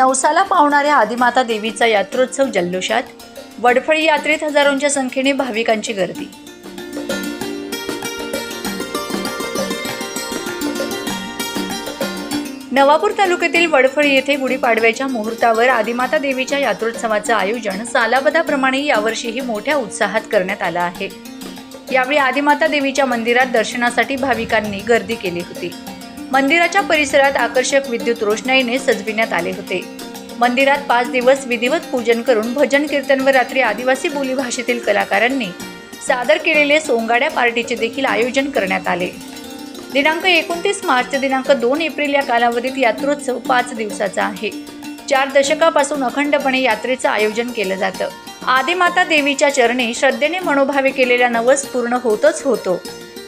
नवसाला पावणाऱ्या आदिमाता देवीचा यात्रोत्सव जल्लोषात. वडफळी यात्रेत हजारोंच्या संख्येने भाविकांची गर्दी. नवापूर तालुक्यातील वडफळी येथे गुढीपाडव्याच्या मुहूर्तावर आदिमाता देवीच्या यात्रोत्सवाचं आयोजन सालाबदाप्रमाणे यावर्षीही मोठ्या उत्साहात करण्यात आलं आहे. यावेळी आदिमाता देवीच्या मंदिरात दर्शनासाठी भाविकांनी गर्दी केली होती. मंदिराच्या परिसरात आकर्षक विद्युत रोषणाईने सजविण्यात आले होते. मंदिरात पाच दिवस विधिवत पूजन करून भजन कीर्तन व रात्री आदिवासी बोलीभाषेतील कलाकारांनी सादर केलेले सोंगाड्या पार्टीचे देखील आयोजन करण्यात आले. दिनांक एकोणतीस मार्च ते दिनांक दोन एप्रिल या कालावधीत यात्रोत्सव पाच दिवसाचा आहे. चार दशकापासून अखंडपणे यात्रेचं आयोजन केलं जातं. आदिमाता देवीच्या चरणी श्रद्धेने मनोभावे केलेला नवस पूर्ण होतच होतो.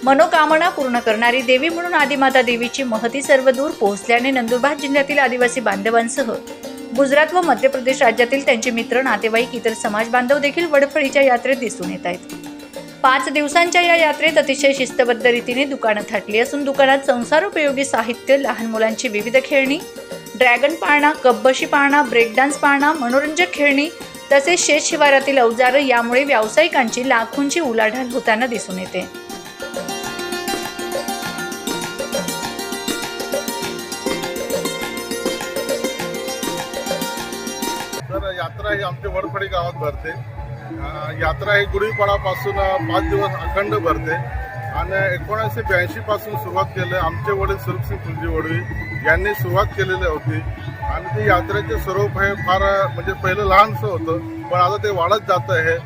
मनोकामना पूर्ण करणारी देवी म्हणून आदिमाता देवीची महती सर्वदूर पोहोचल्याने नंदुरबार जिल्ह्यातील आदिवासी बांधवांसह गुजरात व मध्य प्रदेश राज्यातील त्यांचे मित्र नातेवाईक इतर समाज बांधव देखील वडफळीच्या यात्रेत दिसून येत आहेत. पाच दिवसांच्या या यात्रेत अतिशय शिस्तबद्ध रीतीने दुकानं थाटली असून दुकानात संसारोपयोगी साहित्य लहान मुलांची विविध खेळणी ड्रॅगन पाळणा कब्बशी पाळणा ब्रेकडान्स पाळणा मनोरंजक खेळणी तसेच शेत शिवारातील अवजारं यामुळे व्यावसायिकांची लाखोंची उलाढाल होताना दिसून येते. यात्रा ही आमच्या वडफडी गावात भरते. यात्रा ही गुढीपाडापासून पाच दिवस अखंड भरते. आणि एकोणीसशे ब्याऐंशी पासून सुरुवात केली. आमचे वडील सुरक्षित तुलजी वडवी यांनी सुरुवात केलेली होती. आणि ती यात्रेचे स्वरूप हे फार म्हणजे पहिलं लहानसं होतं. पण आता ते वाढत जात आहे.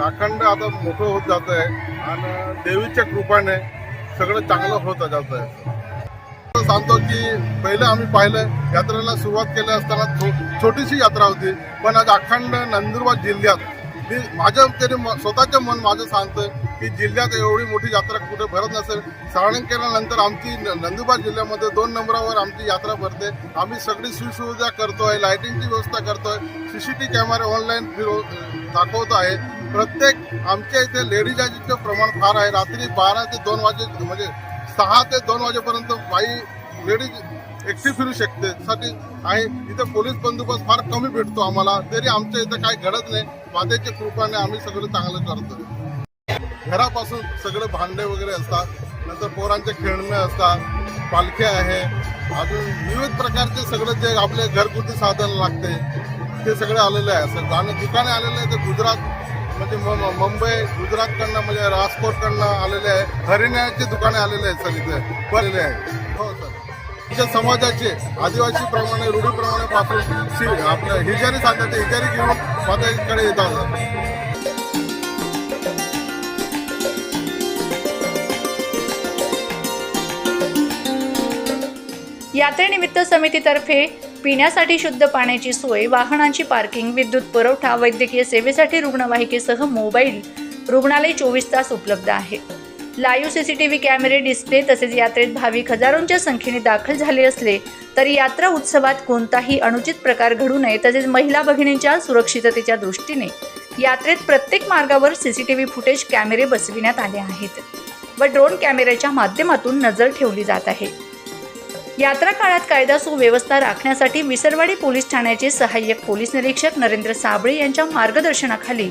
अखंड आता मोठं होत जात आहे. आणि देवीच्या कृपाने सगळं चांगलं होत जात आहे. सांगतो की पहिलं आम्ही पाहिलं यात्रेला सुरुवात केली असताना छो- छोटीशी यात्रा होती. पण आज अखंड नंदुरबार जिल्ह्यात मी माझ्या तरी म- स्वतःचं मन माझं सांगतं की जिल्ह्यात एवढी मोठी यात्रा कुठे भरत नसेल. साळंकेल्यानंतर आमची नंदुरबार जिल्ह्यामध्ये दोन नंबरावर आमची यात्रा भरते. आम्ही सगळी सुविधा करतोय लायटिंगची व्यवस्था करतोय वी कॅमेरे ऑनलाईन फिरव दाखवत आहे. प्रत्येक आमच्या इथे लेडीजाजीचं प्रमाण फार आहे. रात्री बारा ते दोन वाजे म्हणजे सहा ते दोन वाजेपर्यंत बाई लेडीज एकटी फिरू शकते. साठी आहे. इथे पोलीस बंदोबस्त फार कमी भेटतो आम्हाला. तरी आमच्या इथं काही घडत नाही. मातेच्या कृपाने आम्ही सगळं चांगलं करतो. घरापासून सगळे भांडे वगैरे असतात. नंतर पोरांचे खेळणे असतात. पालखे आहे. अजून विविध प्रकारचे सगळं जे आपले घरगुती साधन लागते ते सगळे आलेले आहे. असं आणि दुकाने आलेले आहे ते गुजरात म्हणजे म- म- मुंबई गुजरातकडनं म्हणजे राजकोटकडनं आलेले आहे. हरियाणाचे दुकाने आलेले आहेत सगळे आलेले आहे हो सर. आमच्या समाजाचे आदिवासी प्रमाणे रूढीप्रमाणे पासून शि- आपलं हिजारी सांगतात ते हिजारी घेऊन पातळीकडे येतात यात्रेनिमित्त समितीतर्फे पिण्यासाठी शुद्ध पाण्याची सोय वाहनांची पार्किंग विद्युत पुरवठा वैद्यकीय सेवेसाठी रुग्णवाहिकेसह मोबाईल. रुग्णालय चोवीस तास उपलब्ध आहे. लाईव्ह सीसीटीव्ही कॅमेरे डिस्प्ले तसेच यात्रेत भाविक हजारोंच्या संख्येने दाखल झाले असले तरी यात्रा उत्सवात कोणताही अनुचित प्रकार घडू नये तसेच महिला भगिनींच्या सुरक्षिततेच्या दृष्टीने यात्रेत प्रत्येक मार्गावर सीसीटीव्ही फुटेज कॅमेरे बसविण्यात आले आहेत व ड्रोन कॅमेऱ्याच्या माध्यमातून नजर ठेवली जात आहे. यात्रा काळात कायदा सुव्यवस्था राखण्यासाठी विसरवाडी पोलीस ठाण्याचे सहाय्यक पोलीस निरीक्षक नरेंद्र साबळे यांच्या मार्गदर्शनाखाली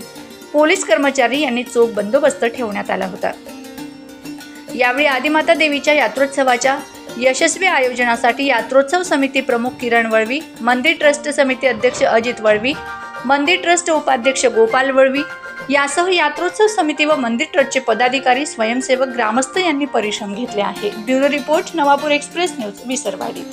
पोलीस कर्मचारी यांनी चोख बंदोबस्त ठेवण्यात आला होता. यावेळी आदिमाता देवीच्या यात्रोत्सवाच्या यशस्वी आयोजनासाठी यात्रोत्सव समिती प्रमुख किरण वळवी मंदिर ट्रस्ट समिती अध्यक्ष अजित वळवी मंदिर ट्रस्ट उपाध्यक्ष गोपाल वळवी यासह यात्रोत्सव समिती व मंदिर ट्रस्टचे पदाधिकारी स्वयंसेवक ग्रामस्थ यांनी परिश्रम घेतले आहे bureau report Navapur express news Visarwadi.